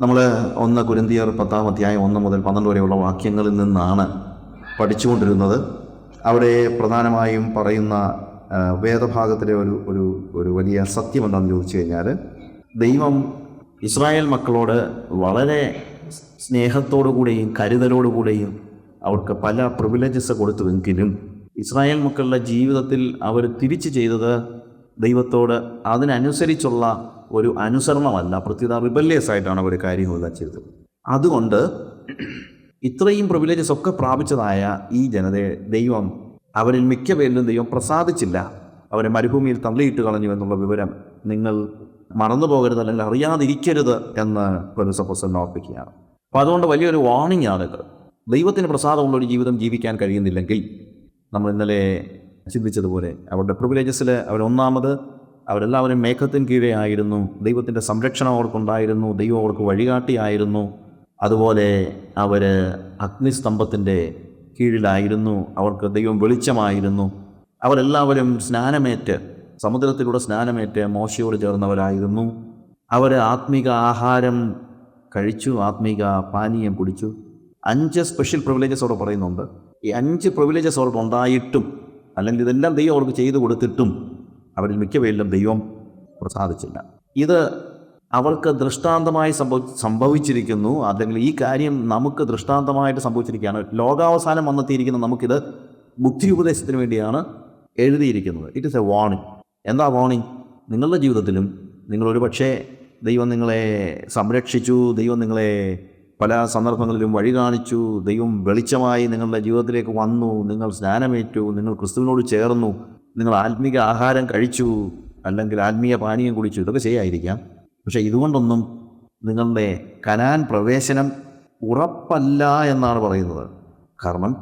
നമ്മൾ ഒന്ന് കുരുന്തിയർ പത്താം അധ്യായം ഒന്ന് മുതൽ പന്ത്രണ്ട് വരെയുള്ള വാക്യങ്ങളിൽ നിന്നാണ് പഠിച്ചുകൊണ്ടിരുന്നത്. അവിടെ പ്രധാനമായും പറയുന്ന വേദഭാഗത്തിലെ ഒരു ഒരു ഒരു വലിയ സത്യം എന്താണെന്ന് ചോദിച്ചു കഴിഞ്ഞാൽ ദൈവം ഇസ്രായേൽ മക്കളോട് വളരെ സ്നേഹത്തോടുകൂടെയും കരുതലോടുകൂടെയും അവർക്ക് പല പ്രിവിലേജസ് കൊടുത്തുവെങ്കിലും ഇസ്രായേൽ മക്കളുടെ ജീവിതത്തിൽ അവർ തിരിച്ചു ചെയ്തത് ദൈവത്തോട് അതിനനുസരിച്ചുള്ള ഒരു അനുസരണമല്ല. പ്രത്യേക റിബല്യസ് ആയിട്ടാണ് അവർ കാര്യങ്ങളെല്ലാം ചെയ്തത് അതുകൊണ്ട് ഇത്രയും പ്രിവിലേജസ് ഒക്കെ പ്രാപിച്ചതായ ഈ ജനതയെ ദൈവം അവരിൽ മിക്ക പേരിലും ദൈവം പ്രസാദിച്ചില്ല. അവരെ മരുഭൂമിയിൽ തള്ളിയിട്ട് കളഞ്ഞു എന്നുള്ള വിവരം നിങ്ങൾ മറന്നു പോകരുത് അല്ലെങ്കിൽ അറിയാതിരിക്കരുത് എന്ന് പൊലുസപ്പസൻ ഓർപ്പിക്കുകയാണ്. അപ്പോൾ അതുകൊണ്ട് വലിയൊരു വാർണിംഗ് ആണ് ഇത് ദൈവത്തിന് പ്രസാദമുള്ള ഒരു ജീവിതം ജീവിക്കാൻ കഴിയുന്നില്ലെങ്കിൽ നമ്മൾ ഇന്നലെ ചിന്തിച്ചതുപോലെ അവരുടെ പ്രിവിലേജസിൽ അവരൊന്നാമത് അവരെല്ലാവരും മേഘത്തിന് കീഴേ ആയിരുന്നു ദൈവത്തിന്റെ സംരക്ഷണം അവർക്കുണ്ടായിരുന്നു ദൈവം അവർക്ക് വഴികാട്ടിയായിരുന്നു. അതുപോലെ അവർ അഗ്നിസ്തംഭത്തിന്റെ കീഴിലായിരുന്നു അവർക്ക് ദൈവം വെളിച്ചമായിരുന്നു. അവരെല്ലാവരും സ്നാനമേറ്റ് സമുദ്രത്തിലൂടെ സ്നാനമേറ്റ് മോശയോട് ചേർന്നവരായിരുന്നു. അവർ ആത്മീക ആഹാരം കഴിച്ചു ആത്മീക പാനീയം കുടിച്ചു. അഞ്ച് സ്പെഷ്യൽ പ്രിവിലേജസ് അവിടെ പറയുന്നുണ്ട്. ഈ അഞ്ച് പ്രിവിലേജസ് അവർക്ക് ഉണ്ടായിട്ടും അല്ലെങ്കിൽ ഇതെല്ലാം ദൈവം അവർക്ക് ചെയ്തു കൊടുത്തിട്ടും അവരിൽ മിക്ക പേരിലും ദൈവം പ്രസാദിച്ചില്ല. ഇത് അവർക്ക് ദൃഷ്ടാന്തമായി സംഭവ സംഭവിച്ചിരിക്കുന്നു. അല്ലെങ്കിൽ ഈ കാര്യം നമുക്ക് ദൃഷ്ടാന്തമായിട്ട് സംഭവിച്ചിരിക്കുകയാണ്. ലോകാവസാനം വന്നെത്തിയിരിക്കുന്ന നമുക്കിത് ബുദ്ധി ഉപദേശത്തിന് വേണ്ടിയാണ് എഴുതിയിരിക്കുന്നത്. ഇറ്റ് ഇസ് എ വാണിംഗ് എന്താ വാണിംഗ് നിങ്ങളുടെ ജീവിതത്തിലും നിങ്ങളൊരു പക്ഷേ ദൈവം നിങ്ങളെ സംരക്ഷിച്ചു ദൈവം നിങ്ങളെ പല സന്ദർഭങ്ങളിലും വഴി കാണിച്ചു. ദൈവം വെളിച്ചമായി നിങ്ങളുടെ ജീവിതത്തിലേക്ക് വന്നു. നിങ്ങൾ സ്നാനമേറ്റു. നിങ്ങൾ ക്രിസ്തുവിനോട് ചേർന്നു. നിങ്ങൾ ആത്മീക ആഹാരം കഴിച്ചു. അല്ലെങ്കിൽ ആത്മീയ പാനീയം കുടിച്ചു. ഇതൊക്കെ ശരിയായിരിക്കാം. പക്ഷേ ഇതുകൊണ്ടൊന്നും നിങ്ങളുടെ കനാൻ പ്രവേശനം ഉറപ്പല്ല എന്നാണ് പറയുന്നത്. കാരണം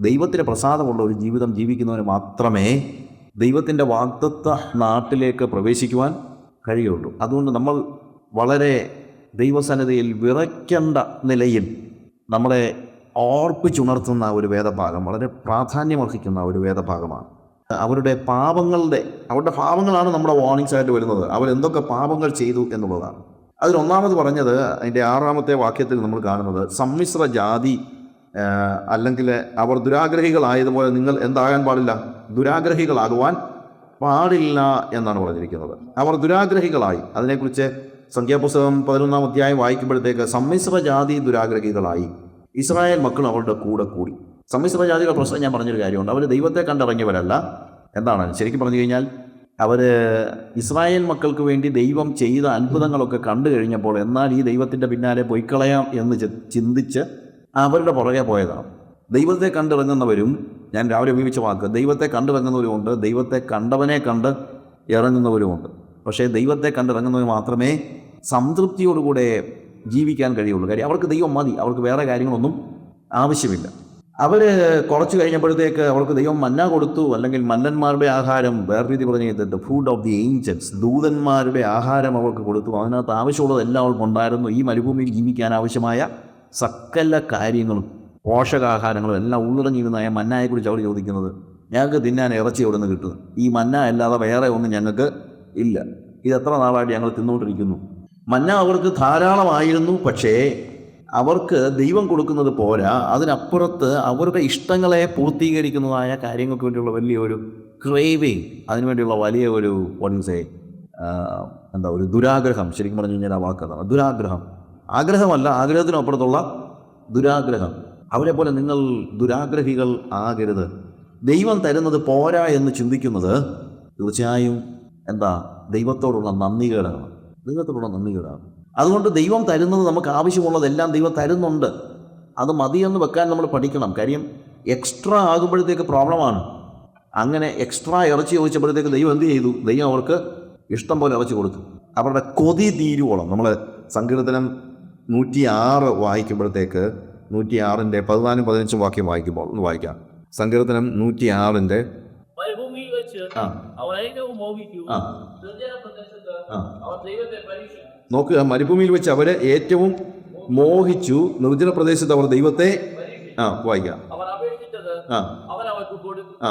ദൈവത്തിന്റെ പ്രസാദമുള്ള ഒരു ജീവിതം ജീവിക്കുന്നവന് മാത്രമേ ദൈവത്തിന്റെ വാഗ്ദത്ത നാട്ടിലേക്ക് പ്രവേശിക്കുവാൻ കഴിയുള്ളൂ. അതുകൊണ്ട് നമ്മൾ വളരെ ദൈവസന്നിധിയിൽ വിറയ്ക്കേണ്ട നിലയിൽ നമ്മളെ ഓർപ്പിച്ചുണർത്തുന്ന ഒരു വേദഭാഗം വളരെ പ്രാധാന്യമർഹിക്കുന്ന ഒരു വേദഭാഗമാണ്. അവരുടെ പാപങ്ങളുടെ അവരുടെ പാപങ്ങളാണ് നമ്മുടെ വാർണിംഗ്സ് ആയിട്ട് വരുന്നത്. അവരെന്തൊക്കെ പാപങ്ങൾ ചെയ്തു എന്നുള്ളതാണ്. അതിലൊന്നാമത് പറഞ്ഞത് അതിന്റെ ആറാമത്തെ വാക്യത്തിൽ നമ്മൾ കാണുന്നത് സമ്മിശ്ര ജാതി അല്ലെങ്കിൽ അവർ ദുരാഗ്രഹികളായതുപോലെ നിങ്ങൾ എന്താകാൻ പാടില്ല? ദുരാഗ്രഹികളാകുവാൻ പാടില്ല എന്നാണ് പറഞ്ഞിരിക്കുന്നത്. അവർ ദുരാഗ്രഹികളായി. അതിനെക്കുറിച്ച് സംഖ്യാപുസ്തകം പതിനൊന്നാം അധ്യായം വായിക്കുമ്പോഴത്തേക്ക് സമ്മിശ്ര ജാതി ദുരാഗ്രഹികളായി. ഇസ്രായേൽ മക്കൾ അവരുടെ കൂടെ കൂടി. സമ്മിശ്ര ജാതിയുടെ പ്രശ്നം ഞാൻ പറഞ്ഞൊരു കാര്യമുണ്ട്. അവർ ദൈവത്തെ കണ്ടിറങ്ങിയവരല്ല എന്താണ്? ശരിക്കും പറഞ്ഞു കഴിഞ്ഞാൽ അവർ ഇസ്രായേൽ മക്കൾക്ക് വേണ്ടി ദൈവം ചെയ്ത അത്ഭുതങ്ങളൊക്കെ കണ്ടു കഴിഞ്ഞപ്പോൾ എന്നാൽ ഈ ദൈവത്തിന്റെ പിന്നാലെ പൊയ്ക്കളയാം എന്ന് ചിന്തിച്ച് അവരുടെ പുറകെ പോയതാണ്. ദൈവത്തെ കണ്ടിറങ്ങുന്നവരും ഞാൻ രാവിലെ ഉപയോഗിച്ച വാക്ക് ദൈവത്തെ കണ്ടിറങ്ങുന്നവരുമുണ്ട് ദൈവത്തെ കണ്ടവനെ കണ്ട് ഇറങ്ങുന്നവരുമുണ്ട് പക്ഷേ ദൈവത്തെ കണ്ടിറങ്ങുന്നവർ മാത്രമേ സംതൃപ്തിയോടുകൂടെ ജീവിക്കാൻ കഴിയുള്ളൂ. കാര്യം അവർക്ക് ദൈവം മതി. അവർക്ക് വേറെ കാര്യങ്ങളൊന്നും ആവശ്യമില്ല. അവർ കുറച്ച് കഴിഞ്ഞപ്പോഴത്തേക്ക് അവർക്ക് ദൈവം മന്ന കൊടുത്തു. അല്ലെങ്കിൽ മന്നന്മാരുടെ ആഹാരം വേറെ രീതി പറഞ്ഞു the food of the angels ദൂതന്മാരുടെ ആഹാരം അവർക്ക് കൊടുത്തു. അതിനകത്ത് ആവശ്യമുള്ളതെല്ലാം അവർക്ക് ഉണ്ടായിരുന്നു. ഈ മരുഭൂമിയിൽ ജീവിക്കാൻ ആവശ്യമായ സകല കാര്യങ്ങളും പോഷകാഹാരങ്ങളും എല്ലാം ഉള്ളിറങ്ങിയിരുന്ന ആ മന്നായെക്കുറിച്ച് അവർ ചോദിക്കുന്നത് ഞങ്ങൾക്ക് തിന്നാൻ ഇറച്ചി എവിടെ നിന്ന് കിട്ടുന്നു? ഈ മന്ന അല്ലാതെ വേറെ ഒന്നും ഞങ്ങൾക്ക് ഇല്ല. ഇത് എത്ര നാളായിട്ട് ഞങ്ങൾ തിന്നുകൊണ്ടിരിക്കുന്നു? മന്ന അവർക്ക് ധാരാളമായിരുന്നു പക്ഷേ അവർക്ക് ദൈവം കൊടുക്കുന്നത് പോരാ. അതിനപ്പുറത്ത് അവരുടെ ഇഷ്ടങ്ങളെ പൂർത്തീകരിക്കുന്നതായ കാര്യങ്ങൾക്ക് വേണ്ടിയുള്ള വലിയൊരു ക്രേവിങ് അതിനുവേണ്ടിയുള്ള വലിയ ഒരു വൺസേ എന്താ ഒരു ദുരാഗ്രഹം. ശരിക്കും പറഞ്ഞു കഴിഞ്ഞാൽ ആ വാക്കതാണ് ദുരാഗ്രഹം. ആഗ്രഹമല്ല ആഗ്രഹത്തിനപ്പുറത്തുള്ള ദുരാഗ്രഹം. അവരെ പോലെ നിങ്ങൾ ദുരാഗ്രഹികൾ ആകരുത്. ദൈവം തരുന്നത് പോരാ എന്ന് ചിന്തിക്കുന്നത് തീർച്ചയായും എന്താ? ദൈവത്തോടുള്ള നന്ദികേടാണ്. ദൈവത്തോടുള്ള നന്ദികേടാണ്. അതുകൊണ്ട് ദൈവം തരുന്നത് നമുക്ക് ആവശ്യമുള്ളതെല്ലാം ദൈവം തരുന്നുണ്ട്. അത് മതിയെന്ന് വെക്കാൻ നമ്മൾ പഠിക്കണം. കാര്യം എക്സ്ട്രാ ആകുമ്പോഴത്തേക്ക് പ്രോബ്ലമാണ് അങ്ങനെ എക്സ്ട്രാ ഇറച്ചി ചോദിച്ചപ്പോഴത്തേക്ക് ദൈവം എന്ത് ചെയ്തു? ദൈവം അവർക്ക് ഇഷ്ടം പോലെ ഇറച്ചി കൊടുത്തു. അവരുടെ കൊതി തീരുവോളം. നമ്മൾ സങ്കീർത്തനം നൂറ്റി ആറ് വായിക്കുമ്പോഴത്തേക്ക് നൂറ്റി ആറിന്റെ പതിനാലും പതിനഞ്ചും വാക്യം വായിക്കുമ്പോൾ ഒന്ന് വായിക്കാം. സങ്കീർത്തനം നൂറ്റി ആറിന്റെ നോക്കുക മരുഭൂമിയിൽ വെച്ച് അവരെ ഏറ്റവും മോഹിച്ചു നിർജന പ്രദേശത്ത് അവർ ദൈവത്തെ ആ വായിക്കാം. അവർ അപേക്ഷിച്ചത് ആ. അവൻ അവർക്ക് കൊടുത്തു.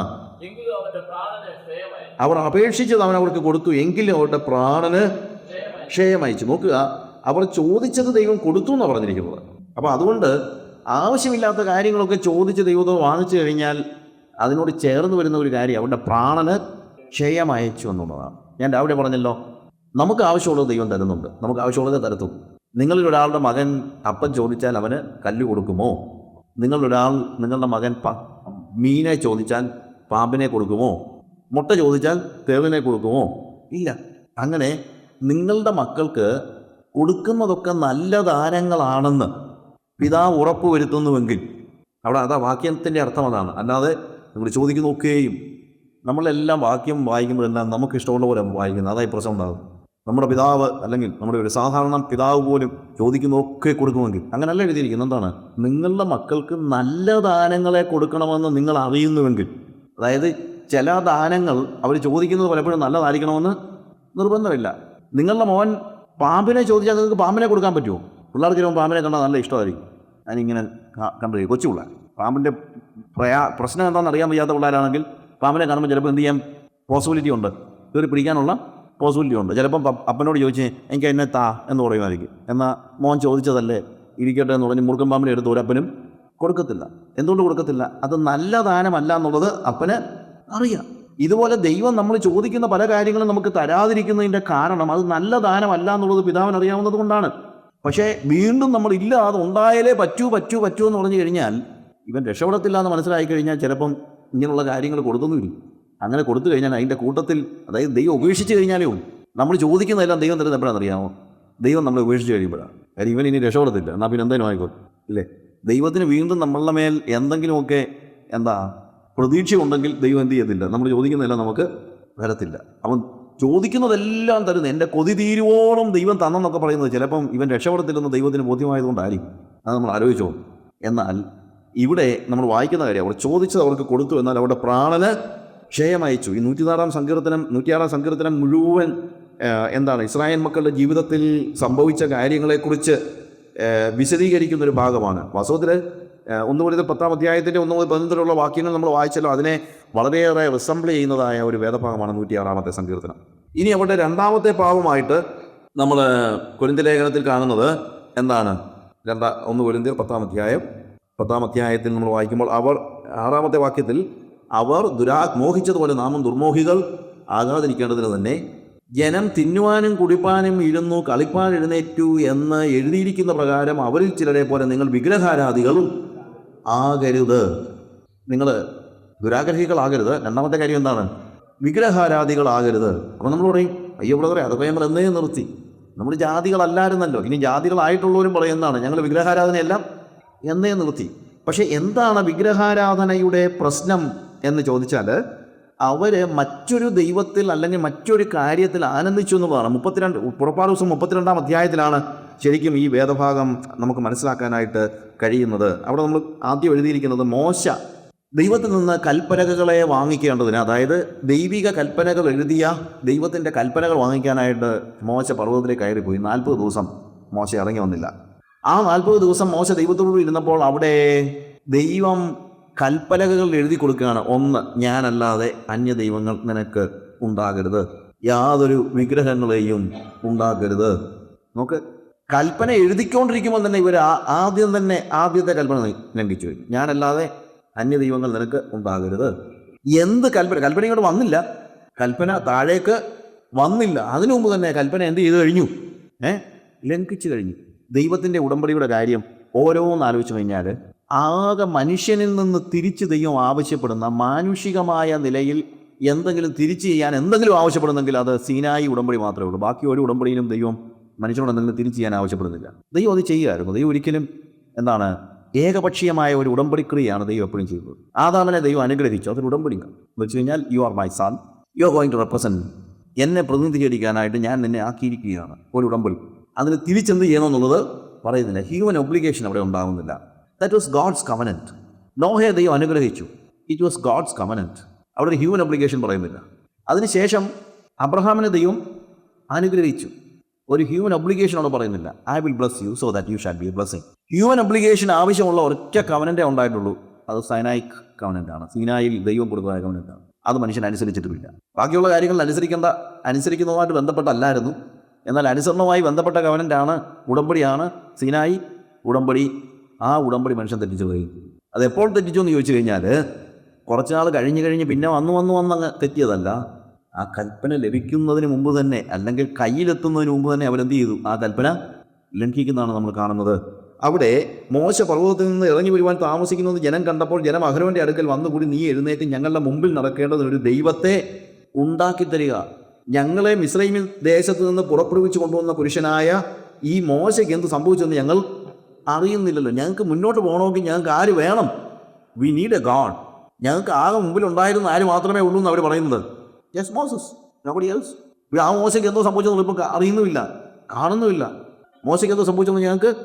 എങ്കിലും അവന്റെ പ്രാണനെ ക്ഷയമായി. അവർ അപേക്ഷിച്ചത് അവൻ അവർക്ക് കൊടുത്തു എങ്കിലും അവരുടെ പ്രാണന് ക്ഷയമയച്ചു. നോക്കുക അവർ ചോദിച്ചത് ദൈവം കൊടുത്തു എന്നാണ് പറഞ്ഞിരിക്കുന്നത്. അപ്പോൾ അതുകൊണ്ട് ആവശ്യമില്ലാത്ത കാര്യങ്ങളൊക്കെ ചോദിച്ച് ദൈവത്തോ വാങ്ങിച്ചു കഴിഞ്ഞാൽ അതിനോട് ചേർന്ന് വരുന്ന ഒരു കാര്യം അവരുടെ പ്രാണന് ക്ഷയമയച്ചു എന്നുള്ളതാണ്. ഞാൻ രാവിലെ പറഞ്ഞല്ലോ നമുക്ക് ആവശ്യമുള്ളത് ദൈവം തരുന്നുണ്ട്. നമുക്ക് ആവശ്യമുള്ളത് തരത്തും. നിങ്ങളിൽ ഒരാളുടെ മകൻ അപ്പം ചോദിച്ചാൽ അവന് കല്ല് കൊടുക്കുമോ? നിങ്ങളൊരാൾ നിങ്ങളുടെ മകൻ പ മീനെ ചോദിച്ചാൽ പാമ്പിനെ കൊടുക്കുമോ? മുട്ട ചോദിച്ചാൽ തേളിനെ കൊടുക്കുമോ? ഇല്ല. അങ്ങനെ നിങ്ങളുടെ മക്കൾക്ക് കൊടുക്കുന്നതൊക്കെ നല്ല ദാനങ്ങളാണെന്ന് പിതാവ് ഉറപ്പ് വരുത്തുന്നുവെങ്കിൽ അവിടെ അതാ വാക്യത്തിന്റെ അർത്ഥം അതാണ്. അല്ലാതെ നിങ്ങൾ ചോദിക്കുന്നൊക്കെയും നമ്മളെല്ലാം വാക്യം വായിക്കുമ്പോഴെല്ലാം നമുക്ക് ഇഷ്ടമുള്ള പോലെ വായിക്കുന്നത്? അതായി പ്രശ്നം ഉണ്ടാകും. നമ്മുടെ പിതാവ് അല്ലെങ്കിൽ നമ്മുടെ ഒരു സാധാരണ പിതാവ് പോലും ചോദിക്കുന്നതൊക്കെ കൊടുക്കുമെങ്കിൽ അങ്ങനെയല്ല എഴുതിയിരിക്കുന്നത്. എന്താണ്? നിങ്ങളുടെ മക്കൾക്ക് നല്ല ദാനങ്ങളെ കൊടുക്കണമെന്ന് നിങ്ങൾ അറിയുന്നുവെങ്കിൽ അതായത് ചില ദാനങ്ങൾ അവർ ചോദിക്കുന്നത് പലപ്പോഴും നല്ലതായിരിക്കണമെന്ന് നിർബന്ധമില്ല. നിങ്ങളുടെ മോൻ പാമ്പിനെ ചോദിച്ചാൽ നിങ്ങൾക്ക് പാമ്പിനെ കൊടുക്കാൻ പറ്റുമോ? പിള്ളേർക്ക് ചിലപ്പോൾ പാമ്പിനെ കണ്ടാൽ നല്ല ഇഷ്ടമായിരിക്കും. ഞാനിങ്ങനെ ക- കണ്ടു. കൊച്ചു പിള്ളേർ പാമ്പിന്റെ പ്രയാ പ്രശ്നം എന്താണെന്ന് അറിയാൻ വയ്യാത്ത പിള്ളേരാണെങ്കിൽ പാമ്പിനെ കാണുമ്പോൾ ചിലപ്പോൾ എന്ത് ചെയ്യാം? പോസിബിലിറ്റി ഉണ്ട്. കയറി പിടിക്കാനുള്ള പോസിബിലിറ്റി ഉണ്ട്. ചിലപ്പം അപ്പനോട് ചോദിച്ച് എനിക്ക് എന്നെ താ എന്ന് പറയുമായിരിക്കും. എന്നാൽ മോൻ ചോദിച്ചതല്ലേ? ഇരിക്കട്ടെ എന്ന് പറഞ്ഞ് മുറുക്കൻ പാമ്പിനെ എടുത്ത് ഒരപ്പനും കൊടുക്കത്തില്ല. എന്തുകൊണ്ട് കൊടുക്കത്തില്ല? അത് നല്ല ദാനമല്ല എന്നുള്ളത് അപ്പന് അറിയാം. ഇതുപോലെ ദൈവം നമ്മൾ ചോദിക്കുന്ന പല കാര്യങ്ങളും നമുക്ക് തരാതിരിക്കുന്നതിന്റെ കാരണം അത് നല്ല ദാനമല്ല എന്നുള്ളത് പിതാവിന് അറിയാവുന്നത് കൊണ്ടാണ് പക്ഷേ വീണ്ടും നമ്മൾ ഇല്ല അത് ഉണ്ടായാലേ പറ്റൂ പറ്റൂ പറ്റൂ എന്ന് പറഞ്ഞു കഴിഞ്ഞാൽ ഇവൻ രക്ഷപ്പെടത്തില്ല എന്ന് മനസ്സിലായി കഴിഞ്ഞാൽ ചിലപ്പം ഇങ്ങനെയുള്ള കാര്യങ്ങൾ കൊടുത്തൊന്നുമില്ല അങ്ങനെ കൊടുത്തു കഴിഞ്ഞാൽ അതിന്റെ കൂട്ടത്തിൽ അതായത് ദൈവം ഉപേക്ഷിച്ച് കഴിഞ്ഞാലേ നമ്മൾ ചോദിക്കുന്നതെല്ലാം ദൈവം തരുന്നത് എപ്പോഴാണെന്ന് അറിയാമോ? ദൈവം നമ്മളെ ഉപേക്ഷിച്ച് കഴിയുമ്പോഴാണ്. കാര്യം ഇവൻ ഇനി രക്ഷപ്പെടത്തില്ല. എന്നാൽ പിന്നെ എന്തായാലും ആയിക്കോട്ടെ. ഇല്ലേ? ദൈവത്തിന് വീണ്ടും നമ്മളുടെ മേൽ എന്തെങ്കിലുമൊക്കെ എന്താ പ്രതീക്ഷയുണ്ടെങ്കിൽ ദൈവം എന്ത് ചെയ്യത്തില്ല. നമ്മൾ ചോദിക്കുന്നതെല്ലാം നമുക്ക് വരത്തില്ല. അവൻ ചോദിക്കുന്നതെല്ലാം തരുന്നു. എന്റെ കൊതി തീരുവോളം ദൈവം തന്നെന്നൊക്കെ പറയുന്നത് ചിലപ്പം ഇവൻ രക്ഷപ്പെടത്തില്ലെന്ന് ദൈവത്തിന് ബോധ്യമായതുകൊണ്ടായിരിക്കും. അത് നമ്മൾ ആലോചിച്ചോ എന്നാൽ ഇവിടെ നമ്മൾ വായിക്കുന്ന കാര്യം അവർ ചോദിച്ചത് അവർക്ക് കൊടുത്തു എന്നാൽ അവരുടെ പ്രാണന് ക്ഷയമയച്ചു. ഈ നൂറ്റിനാറാം സങ്കീർത്തനം നൂറ്റിയാറാം സങ്കീർത്തനം മുഴുവൻ എന്താണ് ഇസ്രായേൽ മക്കളുടെ ജീവിതത്തിൽ സംഭവിച്ച കാര്യങ്ങളെക്കുറിച്ച് വിശദീകരിക്കുന്ന ഒരു ഭാഗമാണ്. വാസ്തവത്തിൽ ഒന്ന് മുതൽ പത്താം അധ്യായത്തിന്റെ ഒന്ന് മുതൽ പതിനൊന്നിലുള്ള വാക്യങ്ങൾ നമ്മൾ വായിച്ചല്ലോ അതിനെ വളരെയേറെ റിസംബിൾ ചെയ്യുന്നതായ ഒരു വേദഭാഗമാണ് നൂറ്റിയാറാമത്തെ സങ്കീർത്തനം. ഇനി അവരുടെ രണ്ടാമത്തെ ഭാഗമായിട്ട് നമ്മൾ കുരിന്ത ലേഖനത്തിൽ കാണുന്നത് എന്താണ്? രണ്ടാ ഒന്ന് കുരിന്തിയർ പത്താം അധ്യായം പത്താം അധ്യായത്തിൽ നമ്മൾ വായിക്കുമ്പോൾ അവർ ആറാമത്തെ വാക്യത്തിൽ അവർ ദുരാ മോഹിച്ചതുപോലെ നാമം ദുർമോഹികൾ ആകാതിരിക്കേണ്ടതിന് തന്നെ ജനം തിന്നുവാനും കുടിപ്പാനും ഇരുന്നു കളിപ്പാൻ എഴുന്നേറ്റു എന്ന് എഴുതിയിരിക്കുന്ന പ്രകാരം അവരിൽ ചിലരെ പോലെ നിങ്ങൾ വിഗ്രഹാരാധികളും ആകരുത്. നിങ്ങൾ ദുരാഗ്രഹികളാകരുത് രണ്ടാമത്തെ കാര്യം എന്താണ്? വിഗ്രഹാരാധികളാകരുത് അപ്പോൾ നമ്മൾ പറയും അയ്യോ ബ്രദറെ അതൊക്കെ ഞങ്ങൾ എന്നേ നിർത്തി. നമ്മൾ ജാതികളല്ലായിരുന്നല്ലോ. ഇനി ജാതികളായിട്ടുള്ളവരും പറയുന്നതാണ് ഞങ്ങൾ വിഗ്രഹാരാധനയെല്ലാം. എന്നേ നിർത്തി. പക്ഷെ എന്താണ് വിഗ്രഹാരാധനയുടെ പ്രശ്നം എന്ന് ചോദിച്ചാൽ അവർ മറ്റൊരു ദൈവത്തിൽ അല്ലെങ്കിൽ മറ്റൊരു കാര്യത്തിൽ ആനന്ദിച്ചു എന്ന് പറയണം മുപ്പത്തിരണ്ട് പുറപ്പാട് ദിവസം മുപ്പത്തിരണ്ടാം അധ്യായത്തിലാണ് ശരിക്കും ഈ വേദഭാഗം നമുക്ക് മനസ്സിലാക്കാനായിട്ട് കഴിയുന്നത്. അവിടെ നമ്മൾ ആദ്യം എഴുതിയിരിക്കുന്നത് മോശ ദൈവത്തിൽ നിന്ന് കൽപ്പനകളെ വാങ്ങിക്കേണ്ടതിന്. അതായത് ദൈവിക കൽപ്പനകൾ എഴുതിയ ദൈവത്തിന്റെ കൽപ്പനകൾ വാങ്ങിക്കാനായിട്ട് മോശ പർവതത്തിലേക്ക് കയറിപ്പോയി. നാൽപ്പത് ദിവസം മോശ ഇറങ്ങി വന്നില്ല. ആ നാൽപ്പത് ദിവസം മോശ ദൈവത്തോട് ഇരുന്നപ്പോൾ അവിടെ ദൈവം കൽപ്പലകകൾ എഴുതി കൊടുക്കുകയാണ്. ഒന്ന് ഞാനല്ലാതെ അന്യ ദൈവങ്ങൾ നിനക്ക് ഉണ്ടാകരുത്. യാതൊരു വിഗ്രഹങ്ങളെയും ഉണ്ടാക്കരുത് നോക്ക് കൽപ്പന എഴുതിക്കൊണ്ടിരിക്കുമ്പോൾ തന്നെ ഇവർ ആദ്യം തന്നെ ആദ്യത്തെ കൽപ്പന ലംഘിച്ചു ഞാനല്ലാതെ അന്യ ദൈവങ്ങൾ നിനക്ക് ഉണ്ടാകരുത്. എന്ത് കൽപ്പന? കൽപ്പന ഇങ്ങോട്ട് വന്നില്ല. കൽപ്പന താഴേക്ക് വന്നില്ല. അതിനു മുമ്പ് തന്നെ കൽപ്പന എന്ത് ചെയ്തു കഴിഞ്ഞു? ഏ? ലംഘിച്ചു കഴിഞ്ഞു. ദൈവത്തിന്റെ ഉടമ്പടിയുടെ കാര്യം ഓരോന്ന് ആലോചിച്ച് കഴിഞ്ഞാൽ ആകെ മനുഷ്യനിൽ നിന്ന് തിരിച്ച് ദൈവം ആവശ്യപ്പെടുന്ന മാനുഷികമായ നിലയിൽ എന്തെങ്കിലും തിരിച്ച് ചെയ്യാൻ എന്തെങ്കിലും ആവശ്യപ്പെടുന്നെങ്കിൽ അത് സീനായി ഉടമ്പടി മാത്രമേ ഉള്ളൂ. ബാക്കി ഒരു ഉടമ്പടിയിലും ദൈവം മനുഷ്യനോട് എന്തെങ്കിലും തിരിച്ച് ചെയ്യാൻ ആവശ്യപ്പെടുന്നില്ല. ദൈവം അത് ചെയ്യുമായിരുന്നു ദൈവം ഒരിക്കലും എന്താണ് ഏകപക്ഷീയമായ ഒരു ഉടമ്പടി ക്രിയയാണ് ദൈവം എപ്പോഴും ചെയ്യുന്നത് ആദാമനെ ദൈവം അനുഗ്രഹിച്ചു. അതൊരു ഉടമ്പടി വെച്ച് കഴിഞ്ഞാൽ you are my son you are going to represent എന്നെ പ്രതിനിധീകരിക്കാനായിട്ട് ഞാൻ നിന്നെ ആക്കിയിരിക്കുകയാണ്. ഒരു ഉടമ്പടി. അതിന് തിരിച്ചെന്ത് ചെയ്യണമെന്നുള്ളത് പറയുന്നില്ല. ഹ്യൂമൻ ഒബ്ലിഗേഷൻ അവിടെ ഉണ്ടാകുന്നില്ല ദാറ്റ് വാസ് ഗോഡ്സ് കവനന്റ് നോഹയെ ദൈവം അനുഗ്രഹിച്ചു. ഇറ്റ് വാസ് ഗോഡ്സ് കവനന്റ് അവിടെ ഒരു ഹ്യൂമൻ ഒബ്ലിഗേഷൻ പറയുന്നില്ല. അതിനുശേഷം അബ്രഹാമിനെ ദൈവം അനുഗ്രഹിച്ചു. ഒരു ഹ്യൂമൻ ഒബ്ലിഗേഷൻ അവിടെ പറയുന്നില്ല. I will bless you so that you shall be blessing human obligation ആവശ്യമുള്ള ഒറ്റ കവനന്റെ ഉണ്ടായിട്ടുള്ളൂ. അത് സൈനായിക് കവനന്റ് ആണ്. സീനായിൽ ദൈവം കൊടുക്കുന്ന കവനന്റ് ആണ്. അത് മനുഷ്യൻ അനുസരിച്ചിട്ടുമില്ല. ബാക്കിയുള്ള കാര്യങ്ങൾ അനുസരിക്കേണ്ട അനുസരിക്കുന്നതുമായിട്ട് ബന്ധപ്പെട്ടല്ലായിരുന്നു എന്നാൽ അനുസരണവുമായി ബന്ധപ്പെട്ട കവനന്റാണ് ഉടമ്പടിയാണ് സീനായി ഉടമ്പടി. ആ ഉടമ്പടി മനുഷ്യൻ തെറ്റിച്ചു പോയി. അതെപ്പോൾ തെറ്റിച്ചു എന്ന് ചോദിച്ചു കഴിഞ്ഞാൽ കുറച്ച് നാൾ കഴിഞ്ഞ് കഴിഞ്ഞ് പിന്നെ വന്നു വന്നു വന്നങ്ങ് തെറ്റിയതല്ല. ആ കൽപ്പന ലഭിക്കുന്നതിന് മുമ്പ് തന്നെ അല്ലെങ്കിൽ കയ്യിലെത്തുന്നതിന് മുമ്പ് തന്നെ അവരെന്ത് ചെയ്തു? ആ കൽപ്പന ലംഘിക്കുന്നതാണ് നമ്മൾ കാണുന്നത്. അവിടെ മോശ പർവതത്തിൽ നിന്ന് ഇറങ്ങി വരുവാൻ താമസിക്കുന്നത് ജനം കണ്ടപ്പോൾ ജനം അഹരോന്റെ അടുക്കൽ വന്നുകൂടി നീ എഴുന്നേറ്റ് ഞങ്ങളുടെ മുമ്പിൽ നടക്കേണ്ടതിന് ഒരു ദൈവത്തെ ഉണ്ടാക്കി തരിക ഞങ്ങളെ മിശ്രൈമിൽ ദേശത്ത് നിന്ന് പുറപ്പെടുവിച്ചു കൊണ്ടുവന്ന പുരുഷനായ ഈ മോശയ്ക്ക് എന്ത് സംഭവിച്ചെന്ന് ഞങ്ങൾ അറിയുന്നില്ലല്ലോ. ഞങ്ങൾക്ക് മുന്നോട്ട് പോകണമെങ്കിൽ ഞങ്ങൾക്ക് ആര് വേണം? വി നീഡ് എ ഗാഡ് ഞങ്ങൾക്ക് ആകെ മുമ്പിൽ ഉണ്ടായിരുന്ന ആര് മാത്രമേ ഉള്ളൂ എന്ന് അവർ പറയുന്നത്. യെസ് മോസസ് നോബഡി എൽസ് ആ മോശയ്ക്ക് എന്തോ സംഭവിച്ചെന്ന് ഇപ്പം അറിയുന്നുമില്ല. കാണുന്നുമില്ല. മോശയ്ക്ക് എന്തോ സംഭവിച്ചെന്ന് ഞങ്ങൾക്ക്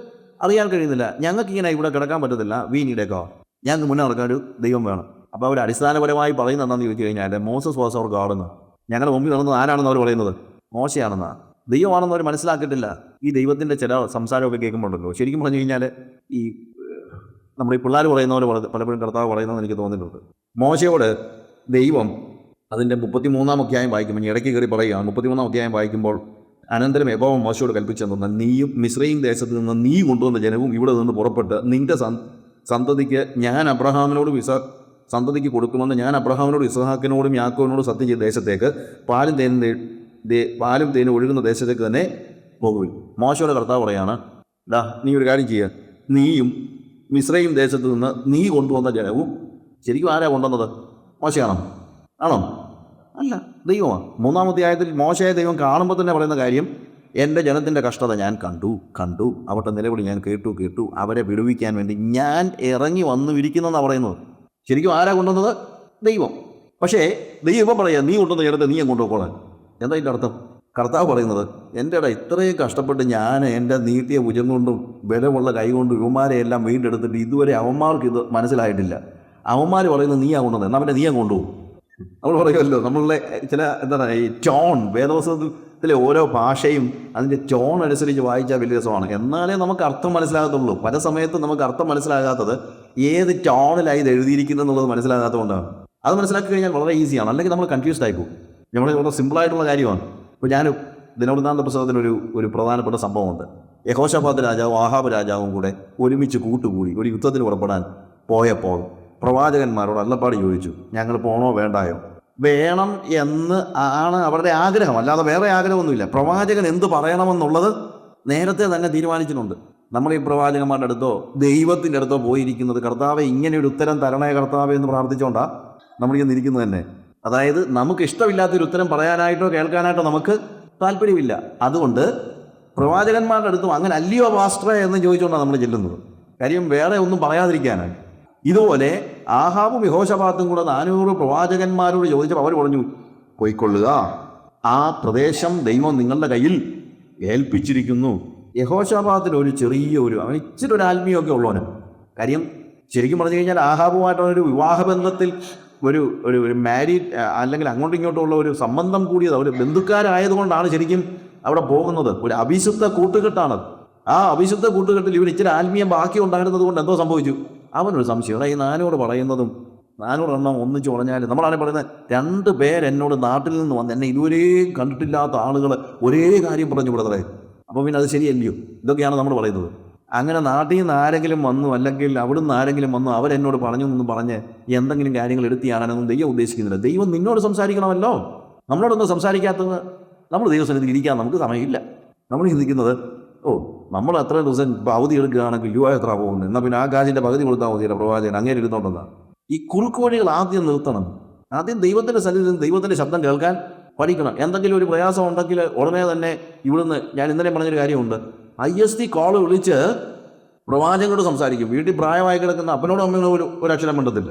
അറിയാൻ കഴിയുന്നില്ല. ഞങ്ങൾക്ക് ഇങ്ങനെ ഇവിടെ കിടക്കാൻ പറ്റത്തില്ല. വി നീഡ് എ ഗാഡ് ഞങ്ങൾക്ക് മുന്നേ നടക്കാൻ ഒരു ദൈവം വേണം. അപ്പോൾ അവർ അടിസ്ഥാനപരമായി പറയുന്നത് എന്താണെന്ന് ചോദിച്ചു കഴിഞ്ഞാൽ മോസസ് വാസ് അവർ ഗാഡെന്ന് ഞങ്ങളുടെ മുമ്പിൽ നടന്നത് ആരാണെന്ന് അവർ പറയുന്നത്? മോശയാണെന്നാണ് ദൈവമാണെന്ന് അവർ മനസ്സിലാക്കിയിട്ടില്ല. ഈ ദൈവത്തിന്റെ ചില സംസാരമൊക്കെ കേൾക്കുമ്പോഴുണ്ടല്ലോ. ശരിക്കും പറഞ്ഞു കഴിഞ്ഞാൽ ഈ നമ്മുടെ ഈ പിള്ളേർ പറയുന്ന പോലെ പലപ്പോഴും കർത്താവ് പറയുന്നതെന്ന് എനിക്ക് തോന്നിയിട്ടുണ്ട്. മോശയോട് ദൈവം അതിന്റെ മുപ്പത്തി മൂന്നാം അധ്യായം വായിക്കുമ്പോൾ ഇടയ്ക്ക് കയറി പറയുക മുപ്പത്തിമൂന്നാം അധ്യായം വായിക്കുമ്പോൾ അനന്തരം യഹോവ മോശയോട് കൽപ്പിച്ചെന്ന് നീയും മിശ്രയും ദേശത്ത് നിന്ന് നീ കൊണ്ടുവന്ന ജനവും ഇവിടെ നിന്ന് പുറപ്പെട്ട് നിന്റെ സന് സന്തതിക്ക് ഞാൻ അബ്രഹാമിനോട് ഇസ സന്തതിക്ക് കൊടുക്കുമെന്ന് ഞാൻ അബ്രഹാമിനോടും ഇസഹാക്കിനോടും യാക്കോവിനോടും സത്യം ചെയ്ത ദേശത്തേക്ക് പാലും തേനും പാലും തേനും ഒഴുകുന്ന ദേശത്തേക്ക് തന്നെ പോകുവിൻ. മോശയുടെ കർത്താവ് പറയാണ് ഡാ നീ ഒരു കാര്യം ചെയ്യുക നീയും മിശ്രയും ദേശത്ത് നിന്ന് നീ കൊണ്ടുവന്ന ജനവും ശരിക്കും ആരാ കൊണ്ടുവന്നത്? മോശയാണോ? ആണോ? അല്ല ദൈവമാണ് മൂന്നാമത്തെ ആയത്തിൽ മോശമായ ദൈവം കാണുമ്പോൾ തന്നെ പറയുന്ന കാര്യം എന്റെ ജനത്തിന്റെ കഷ്ടത ഞാൻ കണ്ടു കണ്ടു. അവരുടെ നിലവിളി ഞാൻ കേട്ടു കേട്ടു. അവരെ വിടുവിക്കാൻ വേണ്ടി ഞാൻ ഇറങ്ങി വന്നു ഇരിക്കുന്നതെന്നാണ് പറയുന്നത്. ശരിക്കും ആരാ കൊണ്ടുവന്നത്? ദൈവം. പക്ഷേ ദൈവം പറയാം നീ കൊണ്ടുവന്ന ജനത്തെ നീ അങ്ങോട്ട് പോകോളാൻ എന്താ ഇതിന്റെ അർത്ഥം? കർത്താവ് പറയുന്നത് എന്റെ ഇട ഇത്രയും കഷ്ടപ്പെട്ട് ഞാൻ എന്റെ നീട്ടിയ ഭുജം കൊണ്ടും ബലമുള്ള കൈ കൊണ്ടും ഇവന്മാരെ എല്ലാം വീണ്ടെടുത്തിട്ട് ഇതുവരെ അവന്മാർക്ക് ഇത് മനസ്സിലായിട്ടില്ല. അവന്മാർ പറയുന്നത് നീയാ കൊണ്ടുവന്നത് എന്നാൽ പിന്നെ നീയാ കൊണ്ടുപോകും. നമ്മൾ പറയുമല്ലോ നമ്മളുടെ ചില എന്താണ് ഈ ടോൺ വേദവസത്തിലെ ഓരോ ഭാഷയും അതിന്റെ ടോൺ അനുസരിച്ച് വായിച്ചാൽ വലിയ രസമാണ്. എന്നാലേ നമുക്ക് അർത്ഥം മനസ്സിലാകത്തുള്ളൂ. പല സമയത്തും നമുക്ക് അർത്ഥം മനസ്സിലാകാത്തത് ഏത് ടോണിലായി ഇത് എഴുതിയിരിക്കുന്നത് എന്നുള്ളത് മനസ്സിലാകാത്തതുകൊണ്ടാണ് അത് മനസ്സിലാക്കി കഴിഞ്ഞാൽ വളരെ ഈസിയാണ് അല്ലെങ്കിൽ നമ്മൾ കൺഫ്യൂസ്ഡ് ആയിപ്പോകും നമ്മൾ വളരെ സിമ്പിളായിട്ടുള്ള കാര്യമാണ്. ഇപ്പോൾ ഞാൻ ദിനവൃത്താന്ത പുസ്തകത്തിൽ ഒരു പ്രധാനപ്പെട്ട സംഭവമുണ്ട്. യഹോഷാബാദ് രാജാവും ആഹാബ് രാജാവും കൂടെ ഒരുമിച്ച് കൂട്ടുകൂടി ഒരു യുദ്ധത്തിന് പുറപ്പെടാൻ പോയപ്പോൾ പ്രവാചകന്മാരോട് അല്ലപ്പാട് ചോദിച്ചു ഞങ്ങൾ പോണോ വേണ്ടായോ? വേണം എന്ന് ആണ് അവരുടെ ആഗ്രഹം. അല്ലാതെ വേറെ ആഗ്രഹമൊന്നുമില്ല. പ്രവാചകൻ എന്ത് പറയണമെന്നുള്ളത് നേരത്തെ തന്നെ തീരുമാനിച്ചിട്ടുണ്ട്. നമ്മൾ ഈ പ്രവാചകന്മാരുടെ അടുത്തോ ദൈവത്തിന്റെ അടുത്തോ പോയിരിക്കുന്നത് കർത്താവെ ഇങ്ങനെ ഒരു ഉത്തരം തരണേ കർത്താവെ എന്ന് പ്രാർത്ഥിച്ചുകൊണ്ടാണ് നമ്മളിങ്ങനെ ഇരിക്കുന്നത് തന്നെ. അതായത് നമുക്ക് ഇഷ്ടമില്ലാത്തൊരു ഉത്തരം പറയാനായിട്ടോ കേൾക്കാനായിട്ടോ നമുക്ക് താല്പര്യമില്ല. അതുകൊണ്ട് പ്രവാചകന്മാരുടെ അടുത്തും അങ്ങനെ അല്ലയോ പാസ്റ്റർ എന്ന് ചോദിച്ചുകൊണ്ടാണ് നമ്മൾ ചെല്ലുന്നത്. കാര്യം വേറെ ഒന്നും പറയാതിരിക്കാനാണ്. ഇതുപോലെ ആഹാബും യഹോശപാത്തും കൂടെ നാനൂറ് പ്രവാചകന്മാരോട് ചോദിച്ചപ്പോൾ അവർ പറഞ്ഞു പോയിക്കൊള്ളുക. ആ പ്രദേശം ദൈവം നിങ്ങളുടെ കയ്യിൽ ഏൽപ്പിച്ചിരിക്കുന്നു. യഹോശാപാത്തിന് ഒരു ചെറിയ ഒരു അവൻ ഇച്ചിരി ഒരു ആത്മീയമൊക്കെ ഉള്ളവന്. കാര്യം ശരിക്കും പറഞ്ഞു കഴിഞ്ഞാൽ ആഹാബുമായിട്ടുള്ള ഒരു വിവാഹബന്ധത്തിൽ ഒരു ഒരു ഒരു മാരീഡ് അല്ലെങ്കിൽ അങ്ങോട്ടും ഇങ്ങോട്ടുമുള്ള ഒരു സംബന്ധം കൂടിയത് അവർ ബന്ധുക്കാരായതുകൊണ്ടാണ് ശരിക്കും അവിടെ പോകുന്നത്. ഒരു അഭിശുദ്ധ കൂട്ടുകെട്ടാണ് ആ അഭിശുദ്ധ കൂട്ടുകെട്ടിൽ ഇവർ ഇച്ചിരി ആത്മീയം ബാക്കി ഉണ്ടായിരുന്നത് കൊണ്ട് എന്തോ സംഭവിച്ചു. അവനൊരു സംശയം. അതായത് നാനോട് പറയുന്നതും നാനൂറെണ്ണം ഒന്നിച്ച് പറഞ്ഞാൽ നമ്മളാണ് പറയുന്നത് രണ്ട് പേരെന്നോട് നാട്ടിൽ നിന്ന് വന്ന് എന്നെ ഇതുവരെയും കണ്ടിട്ടില്ലാത്ത ആളുകൾ ഒരേ കാര്യം പറഞ്ഞു വിടതറേ അപ്പോൾ പിന്നെ അത് ശരിയല്ലയോ? ഇതൊക്കെയാണ് നമ്മൾ പറയുന്നത്. അങ്ങനെ നാട്ടിൽ നിന്ന് ആരെങ്കിലും വന്നു അല്ലെങ്കിൽ അവിടുന്ന് ആരെങ്കിലും വന്നു അവരെന്നോട് പറഞ്ഞു എന്ന് പറഞ്ഞ് എന്തെങ്കിലും കാര്യങ്ങൾ എടുത്തിയാണെന്നൊന്നും ദൈവം ഉദ്ദേശിക്കുന്നില്ല. ദൈവം നിന്നോട് സംസാരിക്കണമല്ലോ. നമ്മളോടൊന്നും സംസാരിക്കാത്തത് നമ്മൾ ദൈവസന്നിധി ഇരിക്കാൻ നമുക്ക് സമയമില്ല. നമ്മൾ ചിന്തിക്കുന്നത് ഓ നമ്മൾ അത്ര ദിവസം അവധി എടുക്കുകയാണെങ്കിൽ എത്ര പോകുന്നത്? എന്നാൽ പിന്നെ ആ കാശിന്റെ പകുതി കൊടുത്താൽ മതിയുടെ പ്രവാചകൻ. അങ്ങനെ ഇരുന്നോണ്ടെന്നാണ് ഈ കുറുക്കുവഴികൾ ആദ്യം നിർത്തണം. ആദ്യം ദൈവത്തിന്റെ സന്നിധിയിൽ ദൈവത്തിന്റെ ശബ്ദം കേൾക്കാൻ പഠിക്കണം. എന്തെങ്കിലും ഒരു പ്രയാസം ഉണ്ടെങ്കിൽ ഉടനെ തന്നെ ഇവിടുന്ന് ഞാൻ ഇന്നലെ പറഞ്ഞൊരു കാര്യമുണ്ട്. ഐ എസ് ടി കോൾ വിളിച്ച് പ്രവാചകനോട് സംസാരിക്കും. വീട്ടിൽ പ്രായമായി കിടക്കുന്ന അപ്പനോടും അമ്മയോടും ഒരു ഒരു അക്ഷരം മിണ്ടത്തില്ല.